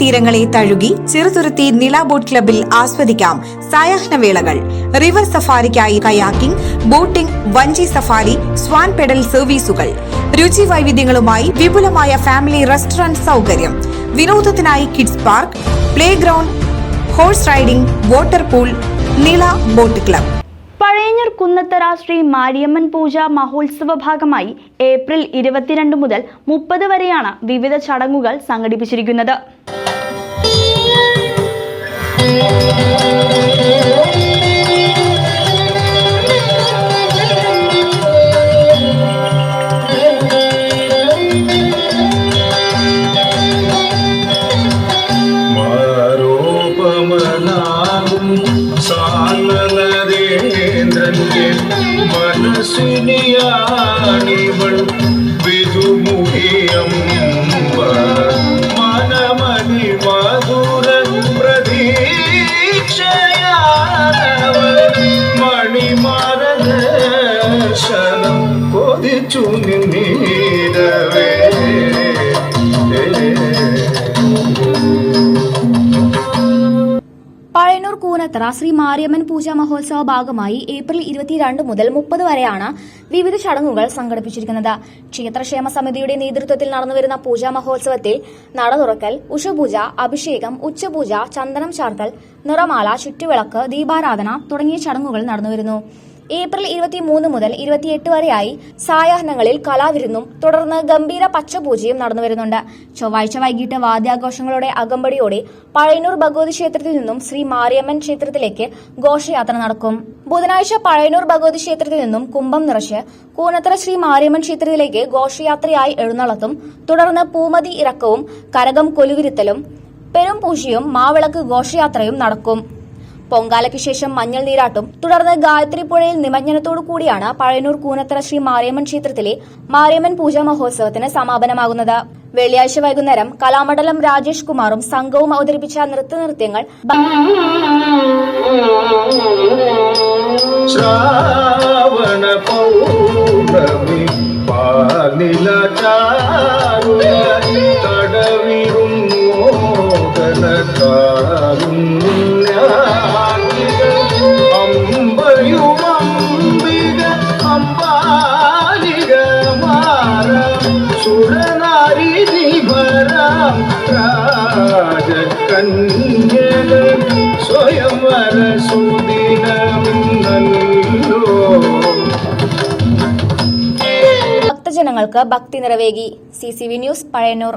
തീരങ്ങളെ തഴുകി ചെറുതുരുത്തി നില ബോട്ട് ക്ലബിൽ ആസ്വദിക്കാം സായാഹ്നവേളകൾ. റിവർ സഫാരിക്കായി കയാക്കിംഗ് ബോട്ടിംഗ് വഞ്ചി സഫാരി സ്വാൻ പെഡൽ സർവീസുകൾ. രുചി വൈവിധ്യങ്ങളുമായി വിപുലമായ ഫാമിലി റെസ്റ്റോറന്റ് സൗകര്യം. വിനോദത്തിനായി kids park playground horse riding water pool Nila boat club. Pazhayannur Kunnathara Sri Mariamman പൂജ മഹോത്സവ ഭാഗമായി ഏപ്രിൽ ഇരുപത്തിരണ്ട് മുതൽ മുപ്പത് വരെയാണ് വിവിധ ചടങ്ങുകൾ സംഘടിപ്പിച്ചിരിക്കുന്നത്. ಸಾಲ ನರೇಂದ್ರನ್ಗೆ ಮನಸ್ಸಿನಿಯ മധുര പ്രതീക്ഷയാണവൾ മണിമാരദർശനം കൊതിച്ചു നിന്നീരവേ പഴയന്നൂർ കൂനത്തറ ശ്രീ മാരിയമ്മൻ പൂജാ മഹോത്സവ ഭാഗമായി ഏപ്രിൽ ഇരുപത്തിരണ്ട് മുതൽ മുപ്പത് വരെയാണ് വിവിധ ചടങ്ങുകൾ സംഘടിപ്പിച്ചിരിക്കുന്നത്. ക്ഷേത്രക്ഷേമ സമിതിയുടെ നേതൃത്വത്തിൽ നടന്നുവരുന്ന പൂജാ മഹോത്സവത്തിൽ നട തുറക്കൽ ഉഷപൂജ അഭിഷേകം ഉച്ചപൂജ ചന്ദനം ചാർത്തൽ നിറമാല ചുറ്റുവിളക്ക് ദീപാരാധന തുടങ്ങിയ ചടങ്ങുകൾ നടന്നുവരുന്നു. ഏപ്രിൽ ഇരുപത്തിമൂന്ന് മുതൽ ഇരുപത്തിയെട്ട് വരെയായി സായാഹ്നങ്ങളിൽ കലാവിരുന്നും തുടർന്ന് ഗംഭീര പച്ചപൂജയും നടന്നു വരുന്നുണ്ട്. ചൊവ്വാഴ്ച വൈകിട്ട് വാദ്യാഘോഷങ്ങളുടെ അകമ്പടിയോടെ പഴയന്നൂർ ഭഗവതി ക്ഷേത്രത്തിൽ നിന്നും ശ്രീ മാരിയമ്മൻ ക്ഷേത്രത്തിലേക്ക് ഘോഷയാത്ര നടക്കും. ബുധനാഴ്ച പഴയന്നൂർ ഭഗവതി ക്ഷേത്രത്തിൽ നിന്നും കുംഭം നിറച്ച് കൂനത്തറ ശ്രീ മാരിയമ്മൻ ക്ഷേത്രത്തിലേക്ക് ഘോഷയാത്രയായി എഴുന്നള്ളത്തും തുടർന്ന് പൂമതി ഇറക്കവും കരകം കൊലുവിരുത്തലും പെരുംപൂശിയും മാവിളക്ക് ഘോഷയാത്രയും നടക്കും. പൊങ്കാലയ്ക്ക് ശേഷം മഞ്ഞൾ നീരാട്ടും. തുടർന്ന് ഗായത്രി പുഴയിൽ നിമജ്ജനത്തോടു കൂടിയാണ് പഴയന്നൂർ കൂനത്തറ ശ്രീ മാരിയമ്മൻ ക്ഷേത്രത്തിലെ മാരിയമ്മൻ പൂജാ മഹോത്സവത്തിന് സമാപനമാകുന്നത്. വെള്ളിയാഴ്ച വൈകുന്നേരം കലാമണ്ഡലം രാജേഷ് കുമാറും സംഘവും അവതരിപ്പിച്ച മോഹന അമ്പയും നിഭരാം രാജകന്യക സ്വയംവര സുദിനമിന്നല്ലോ ഭക്തജനങ്ങൾക്ക് ഭക്തി നിറവേകി. C C V news Pazhayannur.